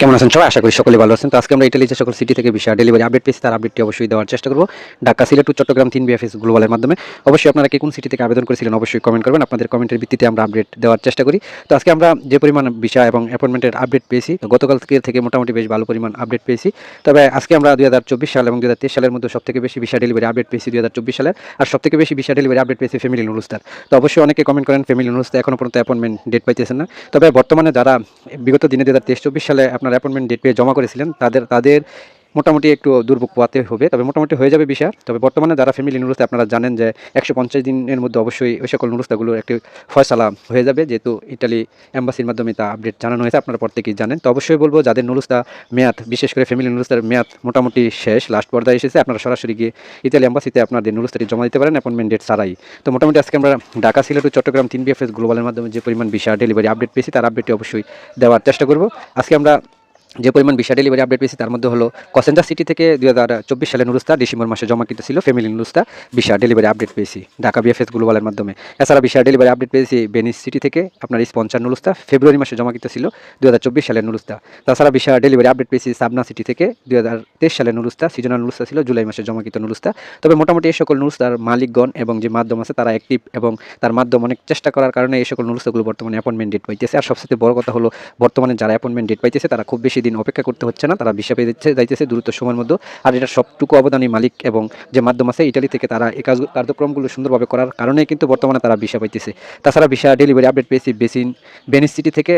কেমন আছেন সবাই? আশা করি সকলে ভালো আছেন। তো আজকে আমরা ইটালি যে সকল সিটি থেকে বিষয় ডেলিভারি আপডেট পেয়েছি, তার আপডেটটি অবশ্যই দেওয়ার চেষ্টা করব। ঢাকা, সিলেট চট্টগ্রাম, তিন বিএফএস গ্লোবালের মাধ্যমে। অবশ্যই আপনারা কে কোন সিটি থেকে আবেদন করেছিলেন অবশ্যই কমেন্ট করবেন। আপনাদের কমেন্টের ভিত্তিতে আমরা আপডেট দেওয়ার চেষ্টা করি। তো আজকে আমরা যে পরিমাণ বিষয় এবং অ্যাপয়েন্টমেন্টের আপডেট পেয়েছি গতকাল থেকে মোটামুটি বেশ ভালো পরিমাণ আপডেট পেয়েছি। তবে আজকে আমরা দুই হাজার চব্বিশ সাল এবং দুই হাজার তেইশ সালের মধ্যে সবথেকে বেশি বিষয় ডেলিভারি আপডেট পেয়েছি দুই হাজার চব্বিশ সালের। আর সবথেকে বেশি বিষয় ডেলিভারি আপডেট পেয়েছি ফ্যামিলি নুরুস্তার তো অবশ্যই অনেকে কমেন্ট করেন ফ্যামিলি নুরুস্তা এখনও পর্যন্ত অ্যাপয়েন্টমেন্ট ডেট পাইতেছেন না। তবে বর্তমানে যারা বিগত দিনে দু হাজার তেইশ চব্বিশ সালে আপনার অ্যাপয়েন্টমেন্ট ডেট পেয়ে জমা করেছিলেন তাদের তাদের মোটামুটি একটু দুর্ভোগ পোয়াতে হবে, তবে মোটামুটি হয়ে যাবে বিষয়। তবে বর্তমানে যারা ফ্যামিলি নুরুস্তা আপনারা জানেন যে একশো পঞ্চাশ দিনের মধ্যে অবশ্যই ওই সকল নুরুস্তাগুলোর একটি ফয়সালা হয়ে যাবে, যেহেতু ইটালি অ্যাম্বাসির মাধ্যমে তা আপডেট জানানো হয়েছে, আপনারা প্রত্যেকেই জানেন। তো অবশ্যই বলব, যাদের নুরুস্তা মেয়াদ, বিশেষ করে ফ্যামিলি নুরুস্তার মেয়াদ মোটামুটি শেষ লাস্ট পর্যায়ে এসেছে, আপনারা সরাসরি গিয়ে ইতালি অ্যাম্বাসিতে আপনাদের নুরুস্তাটি জমা দিতে পারেন অ্যাপয়েন্টমেন্ট ডেট ছাড়াই। তো মোটামুটি আজকে আমরা ঢাকা, সিলেট ও চট্টগ্রাম তিন বিএফএস গ্লোবালের মাধ্যমে যে পরিমাণ ভিসা ডেলিভারি আপডেট পেয়েছি, তার আপডেটটি অবশ্যই দেওয়ার চেষ্টা করব। আজকে আমরা যে পরিমাণ ভিসা ডেলিভারি আপডেট পেয়েছি তার মধ্যে হলো কসেন্ডা সিটি থেকে দুই হাজার চব্বিশ সালে নুরুস্তা, ডিসেম্বর মাসে জমা কিন্তু ছিল ফ্যামিলি নুরুস্তা ভিসা ডেলিভারি আপডেট পেয়েছি। ঢাকা বিএফএস গ্লোবালের মাধ্যমে। এছাড়া ভিসা ডেলিভারি আপডেট পেয়েছি বেনিস সিটি থেকে, আপনার স্পন্সার নুরুস্তা ফেব্রুয়ারি মাসে জমা কিন্তু ছিল দুই হাজার চব্বিশ সালের নুরুস্তা। তাছাড়া ভিসা ডেলিভারি আপডেট পেয়েছি সাবনা সিটি থেকে, দুই হাজার তেইশ সালের নুরুস্তা সিজনাল নুরুস্তা ছিল, জুলাই মাসে জমা কিন্তু নুরুস্তা। তবে মোটামুটি এই সকল নুরুস্তার মালিকগণ এবং যে মাধ্যম আছে, তারা অ্যাক্টিভ এবং তার মাধ্যম অনেক চেষ্টা করার কারণে এই সকল নুরুস্তাগুলো বর্তমানে অ্যাপয়েন্টমেন্ট ডেট পাইতেছে। আর সবচেয়ে বড় কথা হলো, বর্তমানে যারা অ্যাপয়েন্টমেন্ট ডেট পাইতেছে, তারা খুব বেশি দিন অপেক্ষা করতে হচ্ছে না, তারা পেয়ে দিচ্ছে যাইতেছে দ্রুত সময়ের মধ্যে। আর এটা সবটুকু অবদানী মালিক এবং যে মাধ্যম আছে ইটালি থেকে তারা এই কাজ কার্যক্রমগুলো সুন্দরভাবে করার কারণে কিন্তু বর্তমানে তারা ভিসা পাইতেছে। তাছাড়া ভিসা ডেলিভারি আপডেট পেয়েছি বেসিন বেনিস সিটি থেকে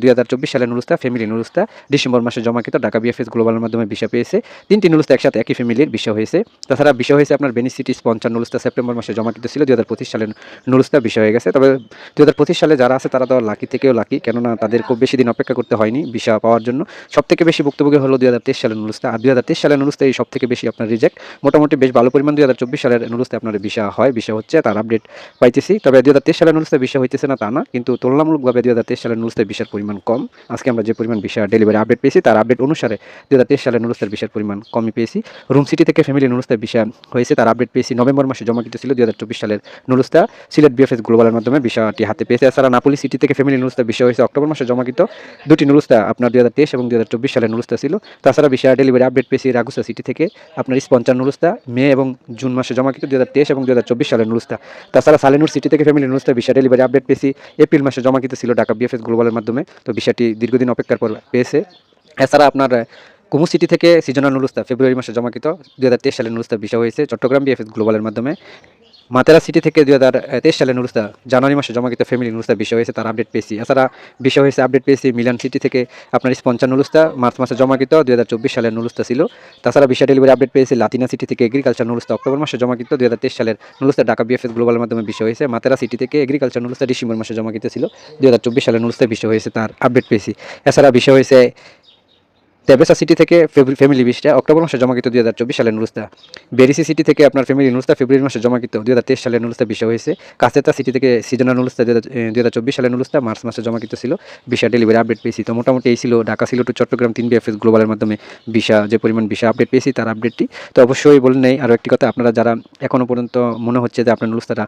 দুই হাজার চব্বিশ সালের নুরুস্তা, ফ্যামিলি নুরুস্তা। ডিসেম্বর মাসে জমাকৃত ঢাকা বিএফএস গ্লোবালের মাধ্যমে ভিসা পেয়েছে। তিনটি নুরুস্তা একসাথে একই ফ্যামিলির ভিসা হয়েছে। তাছাড়া ভিসা হয়েছে আপনার বেনিস সিটি স্পঞ্চার নুরুস্তা, সেপ্টেম্বর মাসে জমাকৃত ছিল। দুই হাজার পঁচিশ সালের নুরুস্তা ভিসা হয়ে গেছে। তবে দুই হাজার পঁচিশ সালে যারা আছে তারা তো লাকি থেকেও লাকি। কেননা তাদের খুব বেশি দিন অপেক্ষা করতে হয়নি ভিসা পাওয়ার জন্য। সব থেকে বেশি ভুক্তভোগী হলো দুই হাজার তেইশ সালের নুরুস্তা। আর দুই হাজার তেইশ সালের নুরুস্তা এই সব থেকে বেশি আপনার রিজেক্ট মোটামুটি বেশ ভালো পরিমাণ দুই হাজার চব্বিশ সালের নুরুস্তা আপনার ভিসা হয়, ভিসা হচ্ছে, তার আপডেট পাইতেছি। তবে দুই হাজার তেইশ সালের নুরুস্তা ভিসা হইতেছে না তা না, কিন্তু তুলনামূলকভাবে দুই হাজার তেইশ সালের নুরুস্তা ভিসার পরিমাণ কম। আজকে আমরা যে পরিমাণ ভিসা ডেলিভারি আপডেট পেয়েছি, তার আপডেট অনুসারে দুই হাজার তেইশ সালের নুরুস্তার ভিসার পরিমাণ কমই পেয়েছি। রুম সিটি থেকে ফ্যামিলি নুরুস্তার ভিসা হয়েছে, তার আপডেট পেয়েছি। নভেম্বর মাসে জমা কিন্তু ছিল দুই হাজার চব্বিশ সালের নুরুস্তা। সিলেট বিএফএস গ্লোবালের মাধ্যমে ভিসাটি হাতে পেয়েছে। এছাড়া নাপুলি সিটি থেকে ফ্যামিলি নুরুস্তা ভিসা হয়েছে, অক্টোবর মাসে জমা কিন্তু দুটি নুরুস্তা আপনার দুই হাজার তেইশ এবং দুই হাজার চব্বিশ নুরুস্তা ছিল। তাছাড়া ভিসা ডেলিভারি আপডেট পেয়েছি রাগুসা সিটি থেকে আপনার স্পঞ্চার নুরুস্তা মে এবং জুন মাসে জমা কিন্তু দুই হাজার তেইশ এবং দু হাজার চব্বিশ সালের নুরুস্তা তাছাড়া সালেনুর সিটি থেকে ফ্যামিলি নুরুস্তা ভিসা ডেলিভারি আপডেট পেয়েছি। এপ্রিল মাসে জমা কিন্তু ছিল ঢাকা বিএফএস গ্লোবালের মাধ্যমে। তো বিষয়টি দীর্ঘদিন অপেক্ষার পর পেয়েছে। এছাড়া আপনার কুমু সিটি থেকে সিজনাল নুরুস্তা ফেব্রুয়ারি মাসে জমাকৃত দুই হাজার তেইশ সালের নুরুস্তা বিষয় হয়েছে। চট্টগ্রাম বিএফএস গ্লোবালের মাধ্যমে। মাতেরা সিটি থেকে দুই হাজার তেইশ সালে নুরুস্তা জানুয়ারি মাসে জমাকৃত ফ্যামিলি নুরুস্তা বিষয় হয়েছে তার আপডেট পেয়েছি। এছাড়া বিষয় হয়েছে আপডেট পেয়েছি মিলান সিটি থেকে আপনার স্পঞ্চার নুরুস্তা। মার্চ মাসে জমাকৃত দুই হাজার চব্বিশ সালের নুরুস্তা ছিল। তাছাড়া বিষয় ডেলিভারি আপডেট পেয়েছি লাতিনা সিটি থেকে এগ্রিকালচার নুরুস্তা। অক্টোবর মাসে জমাকৃত দুই হাজার তেইশ সালের নুরুস্তা ঢাকা বিএফএস গ্লোবালের মাধ্যমে বিষয় হয়েছে। মাতেরা সিটি থেকে এগ্রিকালচার নুরুস্তা ডিসেম্বর মাসে জমাকৃত ছিল। দুই হাজার চব্বিশ সালের নুরুস্তা বিষয় হয়েছে তার আপডেট পেয়েছি। এছাড়া বিষয় হয়েছে তেবেসা সিটি থেকে ফ্যামিলি বিশটা, অক্টোবর মাসে জমাকৃত দুই হাজার চব্বিশ সালের নুরুস্তা। বেরিসি সিটি থেকে আপনার ফ্যামিলি নুরুস্তা, ফেব্রুয়ারি মাসে জমাকৃত দুই হাজার তেইশ সালের নুরুস্তা বিষয় হয়েছে। কাছেতা সিটি থেকে সিজনাল নুরুস্তা দুই হাজার চব্বিশ সালের নুরুস্তা, মার্চ মাসে জমাকৃত ছিল। ভিসা ডেলিভারি আপডেট পেয়েছি। তো মোটামুটি এই ছিল, ঢাকা ছিল টু চট্টগ্রাম তিন বিএফএস গ্লোবালের মাধ্যমে ভিসা, যে পরিমাণ ভিসা আপডেট পেয়েছি তার আপডেটটি তো অবশ্যই বলে নেই আরও একটি কথা, আপনারা যারা এখনও পর্যন্ত মনে হচ্ছে যে আপনার নুরুস্তাটা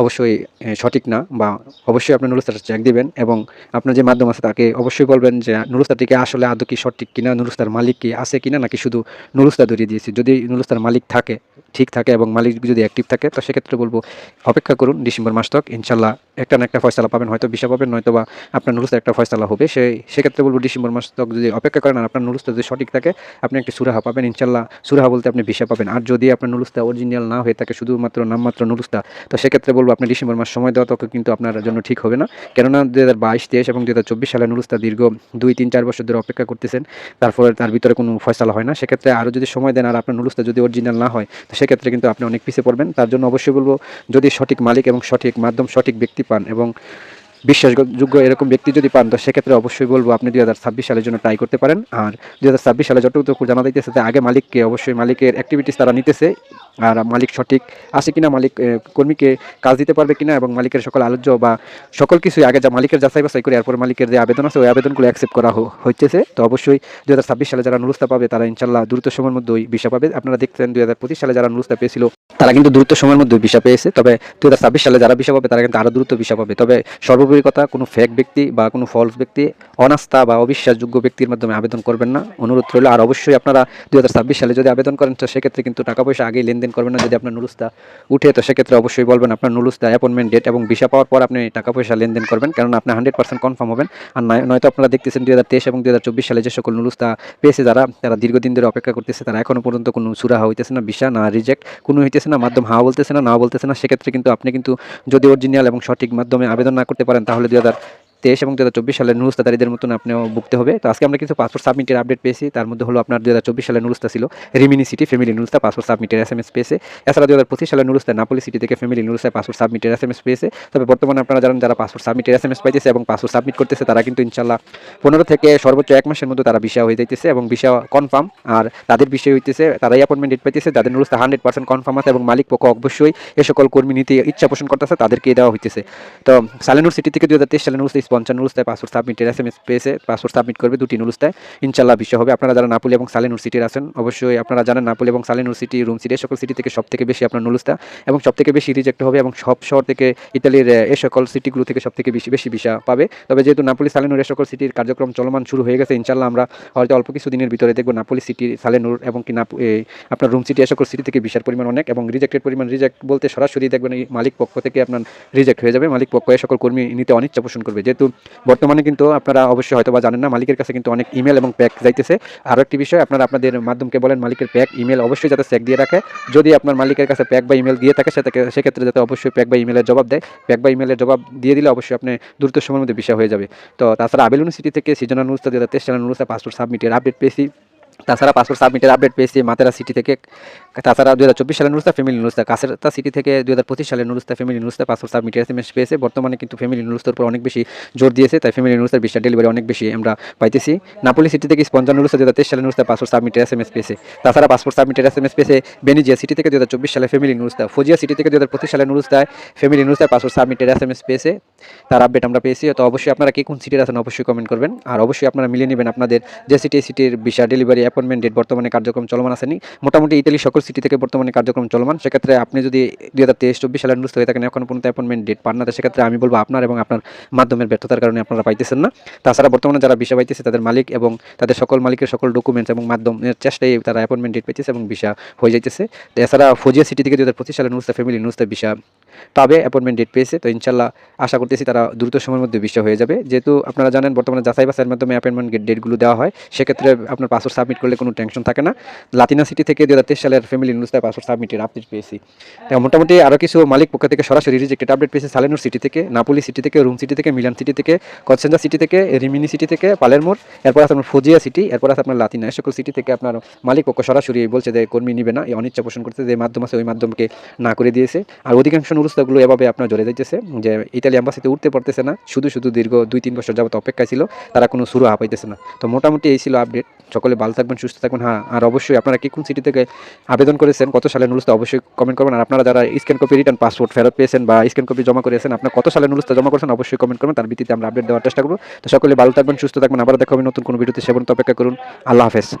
অবশ্যই সঠিক না, বা অবশ্যই আপনার নুরুস্তাটা চেক দিবেন, এবং আপনার যে মাধ্যম আছে তাকে অবশ্যই বলবেন যে নুরুস্তাটিকে আসলে আদৌ কি সঠিক কিনা নুরুস্তার মালিক কি আছে কিনা নাকি শুধু নুরুস্তা ধরিয়ে দিয়েছি? যদি নুরুস্তার মালিক থাকে, ঠিক থাকে এবং মালিক যদি অ্যাক্টিভ থাকে, তো সেক্ষেত্রে বলব অপেক্ষা করুন ডিসেম্বর মাস তক, ইনশাল্লাহ একটা না একটা ফয়সালা পাবেন, হয়তো বিষা পাবেন নয়তো বা আপনার নুরুস্তা একটা ফয়সালা হবে। সেই সেক্ষেত্রে বলব ডিসেম্বর মাস তক যদি অপেক্ষা করেন আর আপনার নুরুস্তা যদি সঠিক থাকে, আপনি একটি সুরাহা পাবেন, ইনশাল্লাহ সুরাহা বলতে আপনি বিষা পাবেন। আর যদি আপনার নুরুস্তা অরিজিনাল না হয়ে থাকে, শুধুমাত্র নামমাত্র নুরুস্তা, তো সেক্ষেত্রে বলব আপনি ডিসেম্বর মাস সময় দেওয়া তত কিন্তু আপনার জন্য ঠিক হবে না। কেননা দু হাজার বাইশ, তেইশ এবং দু হাজার চব্বিশ সালে নুরুস্তা দীর্ঘ দুই, তিন, চার বছর ধরে অপেক্ষা করতেছেন। তারপরে তার ভিতরে কোনো ফয়সালা হয় না। সেক্ষেত্রে আরও যদি সময় দেন আর আপনার নুলুসটা যদি অরিজিনাল না হয়, তো সেক্ষেত্রে কিন্তু আপনি অনেক পিছিয়ে পড়বেন। তার জন্য অবশ্যই বলব, যদি সঠিক মালিক এবং সঠিক মাধ্যম, সঠিক ব্যক্তি পান এবং বিশ্বাসযোগ্য এরকম ব্যক্তি যদি পান, তো সেক্ষেত্রে অবশ্যই বলব আপনি দুই হাজার ছাব্বিশ সালের জন্য ট্রাই করতে পারেন। আর দুই হাজার ছাব্বিশ সালে যতটুকু জানা যাইতেছে আগে মালিককে অবশ্যই মালিকের অ্যাক্টিভিটিস তারা নিতেছে, আর মালিক সঠিক আছে কিনা, মালিক কর্মীকে কাজ দিতে পারবে কিনা এবং মালিকের সকল আলোচ্য বা সকল কিছুই আগে যা মালিকের যাচাই বাছাই করে এরপর মালিকের যে আবেদন আছে, ওই আবেদনগুলো অ্যাকসেপ্ট করা হ- হইতেছে। তো অবশ্যই দুই হাজার ছাব্বিশ সালে যারা নুরুস্তা পাবে, তারা ইনশাল্লাহ দ্রুত সময়ের মধ্যে ওই ভিসা পাবে। আপনারা হাজার পঁচিশ সালে যারা নুরুস্তা পেয়েছিল, তারা কিন্তু দ্রুত সময়ের মধ্যে ভিসা পেয়েছে। তবে দুই হাজার ছাব্বিশ সালে যারা ভিসা পাবে, তারা কিন্তু আরও দ্রুত ভিসা পাবে। তবে সর্বোপরি কথা কোনো ফেক ব্যক্তি বা কোনো ফলস ব্যক্তি, অনাস্থা বা অবিশ্বাসযোগ্য ব্যক্তির মাধ্যমে আবেদন করবেন না। অনুরোধ রইল, আর অবশ্যই আপনারা দু হাজার ছাব্বিশ সালে যদি আবেদন করেন, তো সেক্ষেত্রে কিন্তু টাকা পয়সা আগেই লেনদেন করবেন না। যদি আপনার নুরুস্তা উঠে, তো সেক্ষেত্রে অবশ্যই বলবেন, আপনার নুরুস্তা অ্যাপয়েন্টমেন্ট ডেট এবং ভিসা পাওয়ার পর আপনি টাকা পয়সা লেনদেন করবেন। কারণ আপনি হান্ড্রেড পার্সেন্ট কনফার্ম হবেন। আর নয়তো আপনারা দেখতেছেন দুই এবং দু হাজার চব্বিশ সালে যে সকল নুরুস্তা পেয়েছে যারা, তারা দীর্ঘদিন ধরে অপেক্ষা করতেছে, তারা এখনও পর্যন্ত কোনো সুরাহা হইতেছে না ভিসা না রিজেক্ট কোনো হইতেছে না, মাধ্যম হাওয়া বলতেছে না না বলতেছে না। সেক্ষেত্রে কিন্তু আপনি কিন্তু যদি অরিজিনাল এবং সঠিক মাধ্যমে আবেদন না করতে পারেন তাহলে দুই হাজার তেইশ এবং দু হাজার চব্বিশ সালের নুরুস্তাদারীদের মতন আপনিও ভুগতে হবে। তো আজকে আমরা কিছু পাসপোর্ট সাবমিটের আপডেট পেয়েছি। তার মধ্যে হলো আপনার দু হাজার চব্বিশ সালের নুরুস্তা ছিল রিমিনি সিটি ফ্যামিলি নুরুস্তা পাসপোর্ট সাবমিটের এস এম এস পেয়েছে। এছাড়া দু হাজার পঁচিশ সালের নুরুস্তা নাপলি সিটি থেকে ফ্যামিলি নুরুস্তায় পাসপোর্ট সাবমিটের এস এম এস পেয়েছে। তবে বর্তমানে আপনারা জানেন, যারা পাসপোর্ট সাবমিটের এস এম এস পাইতেছে এবং পাসপোর্ট সাবমিট করতেছে, তারা কিন্তু ইনশাল্লাহ পনেরো থেকে সর্বোচ্চ এক মাসের মধ্যে তারা বিষয় হয়ে যাইতেছে এবং বিষয় কনফার্ম আর তাদের বিষয় হইতেছে, তারাই অ্যাপয়েন্টমেন্ট ডেট পাইতেছে, যাদের নুরুস্তা হান্ড্রেড পার্সেন্ট কনফার্ম আছে এবং মালিক পক্ষ অবশ্যই এ সকল কর্মী নিতে ইচ্ছা পোষণ করতেছে তাদেরকে দেওয়া হইতেছে। তো সালেনুর সিটি থেকে দু হাজার তেইশ সালে নুরুস্তা স্পঞ্চার নুরুস্তায় পাসপোর্ট সাবমিটের এস এম এস পেয়েছে পাসপোর্ট সাবমিট করবে, দুটি নুরুস্তায় ইনশাল্লাহ বিষয় হবে। আপনারা যারা নাপুলি এবং সালেনুর সিটির আছেন, অবশ্যই আপনারা জানেন নাপুলি এবং সালেনুর সিটি রুম সিটি সকল সিটি থেকে সব থেকে বেশি আপনার নুরুস্তা এবং সব থেকে বেশি রিজেক্ট হবে এবং সব শহর থেকে ইতালির, এ সকল সিটিগুলো থেকে সব থেকে বেশি বেশি ভিসা পাবে। তবে যেহেতু নাপুলি সালেনুর এ সকল সিটির কার্যক্রম চলমান শুরু হয়ে গেছে ইনশাল্লাহ আমরা হয়তো অল্প কিছু দিনের ভিতরে দেখব নাপুলি সিটি সালেনুর এবং কি আপনার রুম সিটি এই সকল সিটি থেকে ভিসার পরিমাণ অনেক এবং রিজেক্টের পরিমাণ রিজেক্ট বলতে সরাসরি দেখবেন মালিক পক্ষ থেকে আপনার রিজেক্ট হয়ে যাবে। মালিক পক্ষ এ সকল কর্মী নিতে অনিচ্ছা পোষণ করবে। যেহেতু বর্তমানে কিন্তু আপনারা অবশ্যই হয়তো বা জানেন না, মালিকের কাছে কিন্তু অনেক ইমেল এবং প্যাক যাইতেছে। আরও একটি বিষয়, আপনারা আপনাদের মাধ্যমকে বলেন, মালিকের প্যাক ইমেল অবশ্যই যাতে চেক দিয়ে রাখে। যদি আপনার মালিকের কাছে প্যাক বা ইমেল দিয়ে থাকে, সেটাকে সেক্ষেত্রে যাতে অবশ্যই প্যাক বা ইমেলের জবাব দেয়। প্যাক বা ইমেলের জবাব দিয়ে দিলে অবশ্যই আপনি দ্রুত সময়ের মধ্যে বিষয় হয়ে যাবে। তো তাছাড়া আবেলুন সিটি থেকে সিজনাল নিউজটা দিয়ে হাজার তেইশ নুরুস্তা পাসপোর্ট সাবমিটের আপডেট পেয়েছি। তাছাড়া পাসপোর্ট সাবমিটের আপডেট পেয়েছি মাতেরা সিটি থেকে। তাছাড়া দু হাজার চব্বিশ সালের নুরুস্তা ফ্যামিলি নুরুস্তা কাছেরতা সিটি থেকে দু হাজার পঁচিশ সালের নুরুস্তা ফ্যামিলি নুরুস্তা পাসপোর্ট সাবমিটের এস এম এস পেয়েছে। বর্তমানে কিন্তু ফ্যামিলি নুরুস্তার উপর অনেক বেশি জোর দিয়েছে, তাই ফ্যামিলি নুরুস্তার বিশ্বাস ডেলিভারি অনেক বেশি আমরা পাইতেছি। নাপলি সিটি থেকে স্পঞ্জার নুরুস্তা দু হাজার তেইশ সালের নুরুস্তা পাসপোর্ট সাবমিটের এস এম এস পেয়েছে। তাছাড়া পাসপোর্ট সাবমিটের এস এম এস পেয়েছে বেনিজিয়া সিটি থেকে দু হাজার চব্বিশ সালে ফ্যামিলি নুরুস্তা ফজিয়া সিটি থেকে দু হাজার পঁচিশ সালের নুরুস্তায় ফ্যামিলি নুরুস্তায় পাসপোর্ট সাবমিটের এস এম এস পেয়েছে। তার আপডেট আমরা পেয়েছি। তো অবশ্যই আপনারা কি কোন সিটির আছেন অবশ্যই কমেন্ট করবেন। আর অবশ্যই আপনারা মিলিয়ে নেবেন আপনাদের যে সিটি সিটির ভিসা ডেলিভারি অ্যাপয়েন্টমেন্ট ডেট বর্তমানে কার্যক্রম চলমান আসেনি। মোটামুটি ইতালি সকল সিটি থেকে বর্তমানে কার্যক্রম চলমান। সেক্ষেত্রে আপনি যদি দুই হাজার তেইশ চব্বিশ সালের নুরুস্ত হয়ে থাকেন, এখন পর্যন্ত অ্যাপয়েন্টমেন্ট ডেট পান না। সেক্ষেত্রে আমি বলব আপনার এবং আপনার মাধ্যমের ব্যর্থতার কারণে আপনারা পাইতেছেন না। তাছাড়া বর্তমানে যারা ভিসা পাইতেছে, তাদের মালিক এবং তাদের সকল মালিকের সকল ডকুমেন্টস এবং মাধ্যমের চেষ্টায় তারা অ্যাপয়েন্টমেন্ট ডেট পেয়েছে এবং ভিসা হয়ে যাইতেছে। এছাড়া ফজিয়া সিটি থেকে দু হাজার পঁচিশ সালের নুরুস্তা ফ্যামিলি নুরুস্তা ভিসা পাবে অ্যাপয়েন্টমেন্ট ডেট পেয়েছে, তো ইনশাল্লাহ আশা করতেছি তারা দ্রুত সময়ের মধ্যে বিষয় হয়ে যাবে। যেহেতু আপনারা জানেন বর্তমানে যাচাই বাছাইয়ের মাধ্যমে অ্যাপয়েন্টমেন্ট ডেটগুলো দেওয়া হয়, সেক্ষেত্রে আপনার পাসপোর্ট সাবমিট করলে কোনো টেনশন থাকে না। লাতিনা সিটি থেকে দু হাজার তেইশ সালের ফ্যামিলি নুরুস্তায় পাসপোর্ট সাবমিটের আপডেট পেয়েছি। তো মোটামুটি আরও কিছু মালিক পক্ষ থেকে সরাসরি রিজেক্টেড আপডেট পেয়েছে সালেনুর সিটি থেকে, নাপুলি সিটি থেকে, রুম সিটি থেকে, মিলান সিটি থেকে কচেন্দা সিটি থেকে, রিমিনি সিটি থেকে পালেরমোর এরপর আছে আপনার ফজিয়া সিটি এরপর আছে আপনার লাতিনা। সকল সিটি থেকে আপনার মালিক পক্ষ সরাসরি বলছে যে কর্মী নিবে না, এই অনিচ্ছা পোষণ করতে যে মাধ্যম আছে ওই মাধ্যমকে না করে দিয়েছে। আর অধিকাংশ নুরুস্তাগুলো এভাবে আপনার জড়ে যাইতেছে, যে ইতালি অ্যাম্বাসিতে উঠতে পারতেছে না। শুধু শুধু দীর্ঘ দুই, তিন বছর যাবত অপেক্ষায় ছিল, তারা কোনো শুরু হাঁপাইতেছে না। তো মোটামুটি এই ছিল আপডেট সকলে ভালো থাকবেন, সুস্থ থাকবেন। হ্যাঁ আর অবশ্যই আপনারা কি কোন সিটি থেকে আবেদন করেছেন, কত সালের নুরুস্তা অবশ্যই কমেন্ট করবেন। আর আপনারা যারা স্ক্যান কপি রিটার্ন পাসপোর্ট ফেরত পেয়েছেন বা স্ক্যান কপি জমা করেছেন, আপনার কত সালের নুরুস্তা জমা করেছেন অবশ্যই কমেন্ট করবেন। তার ভিত্তিতে আমরা আপডেট দেওয়ার চেষ্টা করব। তো সকলে ভালো থাকবেন, সুস্থ থাকবেন। আবার দেখা হবে নতুন কোনো ভিডিওতে সেবন অপেক্ষা করুন। আল্লাহ হাফেজ।